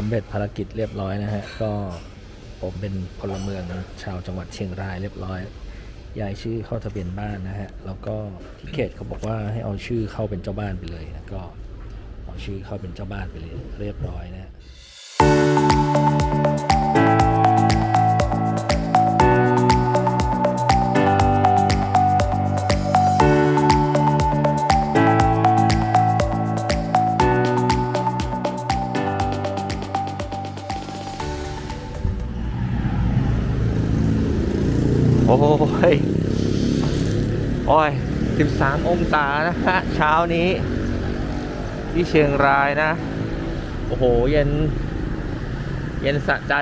สำเร็จภารกิจเรียบร้อยนะฮะ ก็ผมเป็นพลเมืองชาวจังหวัดเชียงรายเรียบร้อยย้ายชื่อเข้าทะเบียนบ้านนะฮะ แล้วก็ที่เขตเขาบอกว่าให้เอาชื่อเข้าเป็นเจ้าบ้านไปเลยนะก็เอาชื่อเข้าเป็นเจ้าบ้านไปเลย เรียบร้อยนะ โอ้ย โอ้ย 13 องศานะฮะ เช้านี้ ที่เชียงรายนะ โอ้โห เย็น เย็นสะใจ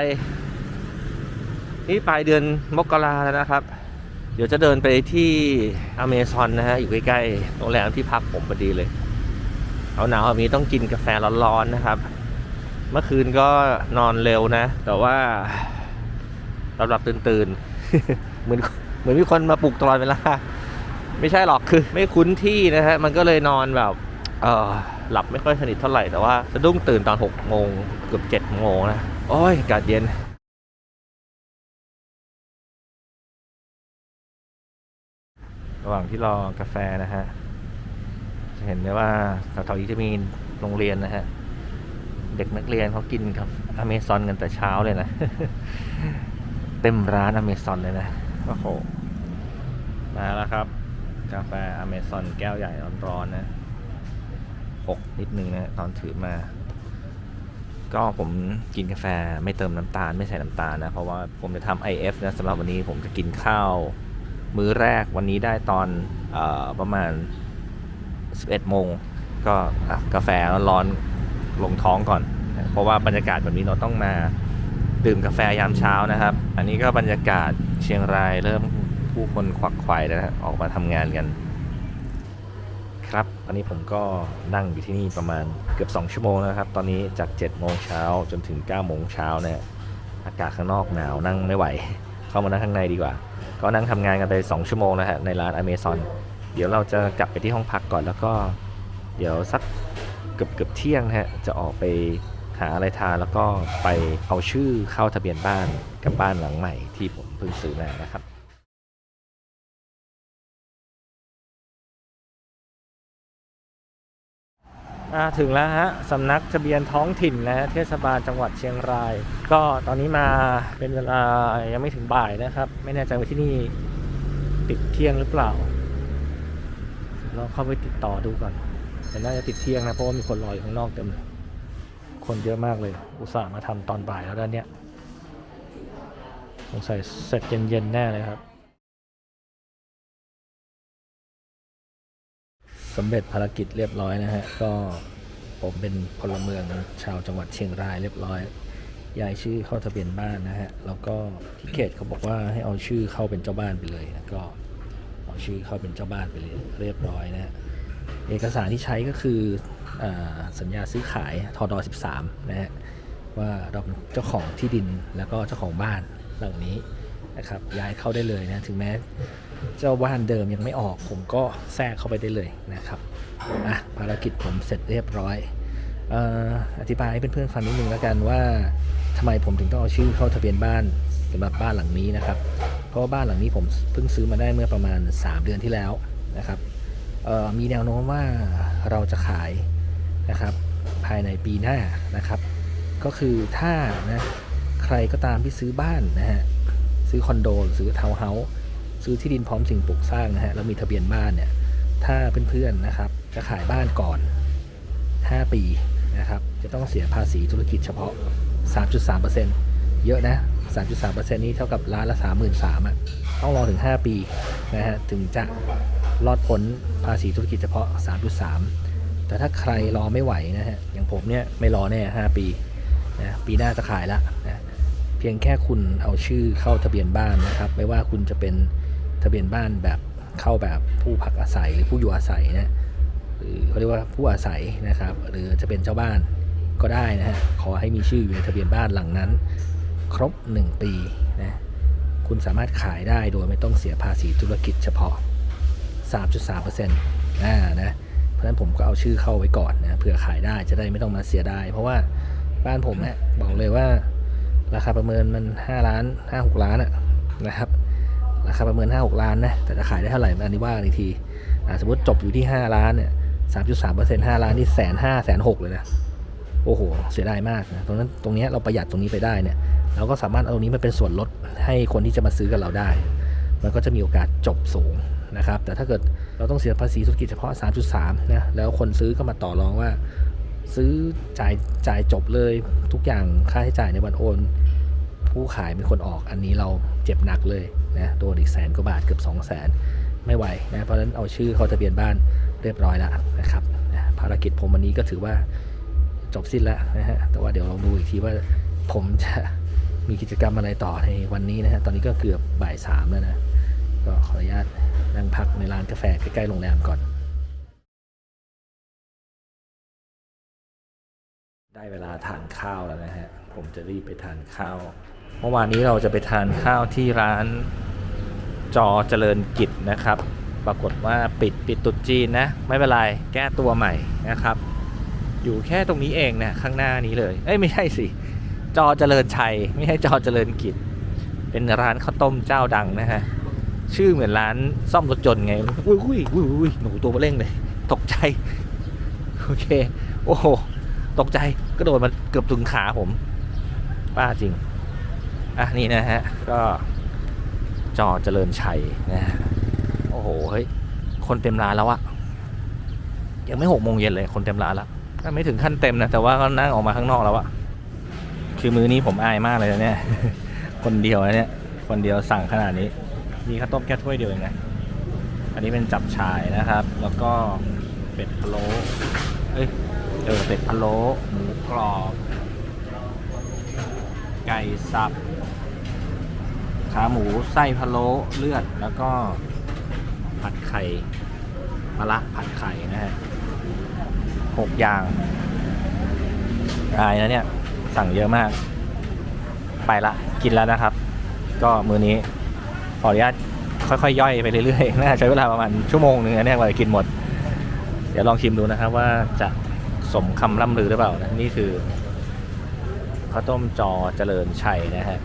นี่ปลายเดือนมกราแล้วนะครับ เดี๋ยวจะเดินไปที่อเมซอนนะฮะ อยู่ใกล้ๆ โรงแรมที่พักผมพอดีเลย เอาหนาวแบบนี้ต้องกินกาแฟร้อนๆนะครับ เมื่อคืนก็นอนเร็วนะ แต่ว่าหลับๆตื่นๆ เหมือนเหมือนมีคนมาปลุกตลอดเวลาไม่ใช่หรอกคือ ไม่คุ้นที่นะฮะมันก็เลยนอนแบบเออหลับไม่ค่อยสนิทเท่าไหร่แต่ว่าสะดุ้งตื่นตอน6โมงเกือบ7โมงนะโอ้ยอากาศเย็นระหว่างที่รอกาแฟนะฮะจะเห็นได้ว่าแถวๆนี้จะมีโรงเรียนนะฮะเด็กนักเรียนเขากินกับอเมซอนกันแต่เช้าเลยนะ เต็มร้านอเมซอนเลยนะ โอ้โห มาแล้วครับ กาแฟอเมซอนแก้วใหญ่ร้อนๆนะหกนิดนึงนะตอนถือมา ก็ผมกินกาแฟไม่เติมน้ำตาลไม่ใส่น้ำตาลนะ เพราะว่าผมจะทำ IF นะสำหรับวันนี้ผมจะกินข้าว มื้อแรกวันนี้ได้ตอนอประมาณ 11โมงก็กาแฟร้อนๆลงท้องก่อน เพราะว่าบรรยากาศแบบนี้เราต้องมา ดื่มกาแฟยามเช้านะครับ อันนี้ก็บรรยากาศเชียงรายเริ่มผู้คนควักไขว่แล้วนะออกมาทำงานกัน ครับอันนี้ผมก็นั่งอยู่ที่นี่ประมาณเกือบ 2 ชั่วโมงแล้วครับ ตอนนี้จาก 7 โมงเช้าจนถึง 9 โมงเช้าเนี่ยอากาศข้างนอกหนาวนั่งไม่ไหว เข้ามานั่งข้างในดีกว่า ก็นั่งทำงานกันไป 2 ชั่วโมงนะฮะในร้านอเมซอนเดี๋ยวเราจะกลับไปที่ห้องพักก่อนแล้วก็ เดี๋ยวสักเกือบเกือบเที่ยงนะฮะจะออกไป หาอะไรทานแล้วก็ไปเอาชื่อเข้าทะเบียนบ้านกับบ้านหลังใหม่ที่ผมเพิ่งซื้อมานะครับถึงแล้วฮะสำนักทะเบียนท้องถิ่นนะฮะเทศบาลจังหวัดเชียงราย ก็ตอนนี้มาเป็นเวลายังไม่ถึงบ่ายนะครับ ไม่แน่ใจว่าที่นี่ปิดเที่ยงหรือเปล่าเราเข้าไปติดต่อดูก่อนแต่น่าจะปิดเที่ยงนะเพราะว่ามีคนรออยู่ข้างนอกเต็มเลย คนเยอะมากเลย อุตส่าห์มาทำตอนบ่ายแล้วด้านเนี้ยสงสัยเสร็จเย็นๆแน่เลยครับสำเร็จภารกิจเรียบร้อยนะฮะ ก็ผมเป็นพลเมืองชาวจังหวัดเชียงรายเรียบร้อยย้ายชื่อเข้าทะเบียนบ้านนะฮะ แล้วก็ที่เขตเขาบอกว่าให้เอาชื่อเข้าเป็นเจ้าบ้านไปเลยนะก็เอาชื่อเข้าเป็นเจ้าบ้านไปเลยเรียบร้อยนะฮะ เอกสารที่ใช้ก็คืออสัญญาซื้อขายทอดอ13 นะฮะว่าเราเป็นเจ้าของที่ดินแล้วก็เจ้าของบ้านหลังนี้นะครับย้ายเข้าได้เลยนะถึงแม้เจ้าบ้านเดิมยังไม่ออก ผมก็แทรกเข้าไปได้เลยนะครับอะภารกิจผมเสร็จเรียบร้อยออธิบายให้เพื่อนๆฟังนิดนึงแล้วกันว่าทำไมผมถึงต้องเอาชื่อเข้าทะเบียนบ้านสำหรับบ้านหลังนี้นะครับ เพราะว่าบ้านหลังนี้ผมเพิ่งซื้อมาได้เมื่อประมาณ 3 เดือนที่แล้วนะครับ มีแนวโน้มว่าเราจะขายนะครับภายในปีหน้านะครับ ก็คือถ้านะใครก็ตามที่ซื้อบ้านนะฮะซื้อคอนโดหรือซื้อทาวน์เฮาส์ซื้อที่ดินพร้อมสิ่งปลูกสร้างนะฮะแล้วมีทะเบียนบ้านเนี่ยถ้าเพื่อนๆนะครับจะขายบ้านก่อน 5 ปีนะครับจะต้องเสียภาษีธุรกิจเฉพาะ 3.3%เยอะนะ 3.3%นี้เท่ากับล้านละ 33,000อะต้องรอถึง 5 ปีนะฮะถึงจะ รอดพ้นภาษีธุรกิจเฉพาะ 3.3 แต่ถ้าใครรอไม่ไหวนะฮะ อย่างผมเนี่ยไม่รอแน่ 5 ปีนะปีหน้าจะขายละนะเพียงแค่คุณเอาชื่อเข้าทะเบียนบ้านนะครับ ไม่ว่าคุณจะเป็นทะเบียนบ้านแบบเข้าแบบผู้พักอาศัยหรือผู้อยู่อาศัยนะหรือเขาเรียกว่าผู้อาศัยนะครับ หรือจะเป็นเจ้าบ้านก็ได้นะฮะขอให้มีชื่ออยู่ในทะเบียนบ้านหลังนั้น ครบ 1 ปีนะคุณสามารถขายได้โดยไม่ต้องเสียภาษีธุรกิจเฉพาะ 3.3%อ่านะเพราะฉะนั้นผมก็เอาชื่อเข้าไว้ก่อนนะเผื่อขายได้จะได้ไม่ต้องมาเสียดายเพราะว่าบ้านผมเนี่ยบอกเลยว่า ราคาประเมินมัน 5 ล้าน 5 6 ล้านอะนะครับราคาประเมิน 5 6 ล้านนะแต่จะขายได้เท่าไหร่อันนี้ว่ากันอีกทีอ่าสมมติจบอยู่ที่ 5 ล้านเนี่ย3.3เปอร์เซ็นต์5ล้านนี่แสนห้าแสนหกเลยนะโอ้โห เสียดายมากนะตรงนั้นตรงนี้เราประหยัดตรงนี้ไปได้เนี่ยเราก็สามารถเอาตรงนี้มาเป็นส่วนลดให้คนที่จะมาซื้อกับเราได้ มันก็จะมีโอกาสจบสูงนะครับ แต่ถ้าเกิดเราต้องเสียภาษีธุรกิจเฉพาะ 3.3 นะ แล้วคนซื้อก็มาต่อรองว่า ซื้อจ่ายจ่ายจบเลยทุกอย่างค่าใช้จ่ายในวันโอน ผู้ขายเป็นคนออกอันนี้เราเจ็บหนักเลยนะโดนอีกแสนกว่าบาทเกือบ 2 0 0แสนไม่ไหวนะเพราะฉะนั้นเอาชื่อเขาทะเบียนบ้านเรียบร้อยแล้วนะครับนะภารกิจผมวันนี้ก็ถือว่าจบสิ้นแล้วนะฮะแต่ว่าเดี๋ยวลองดูอีกทีว่าผมจะมีกิจกรรมอะไรต่อในวันนี้นะฮะตอนนี้ก็เกือบบ่ายสามแล้วนะ ก็ขออนุญาตนั่งพักในร้านกาแฟใกล้ๆโรงแรมก่อน ได้เวลาทานข้าวแล้วนะฮะ ผมจะรีบไปทานข้าว เมื่อวานนี้เราจะไปทานข้าวที่ร้านจอเจริญกิจนะครับ ปรากฏว่าปิดปิดตุดจีนนะ ไม่เป็นไรแก้ตัวใหม่นะครับ อยู่แค่ตรงนี้เองนะข้างหน้านี้เลย เอ้ยไม่ใช่สิ จอเจริญชัย ไม่ใช่จอเจริญกิจ เป็นร้านข้าวต้มเจ้าดังนะฮะ ชื่อเหมือนร้านซ่อมรถยนไงอุ้ยอุ้ยอุ้ยอุ้ยหนูตัวเร่งเลย ตกใจ โอเค โอ้โห ตกใจก็โดดมาเกือบถึงขาผมป้าจริง อะ นี่นะฮะ ก็จอเจริญชัยนะโอ้โห เฮ้ย คนเต็มร้านแล้วอะยังไม่หกโมงเย็นเลยคนเต็มร้านแล้วไม่ถึงขั้นเต็มนะ แต่ว่าก็นั่งออกมาข้างนอกแล้วอะคือมือนี้ผมอายมากเลยนะเนี่ย คนเดียวนะเนี่ย คนเดียวสั่งขนาดนี้ มีข้าวต้มแค่ถ้วยเดียวเองนะอันนี้เป็นจับฉายนะครับ แล้วก็เป็ดพะโล้เอ้ยเออเป็ดพะโล้หมูกรอบ ไก่สับขาหมูไส้พะโล้เลือดแล้วก็ผัดไข่มะระผัดไข่นะฮะหกอย่างอายนะเนี่ย สั่งเยอะมาก ไปละ กินแล้วนะครับ ก็มือนี้ ขออนุญาตค่อยๆย่อยไปเรื่อยๆน่าใช้เวลาประมาณชั่วโมงหนึงนะเนี่ยกว่าจะกินหมด เดี๋ยวลองชิมดูนะครับว่าจะสมคำล่ำลือหรือเปล่านะนี่คือข้าวต้มจอเจริญชัยนะฮะ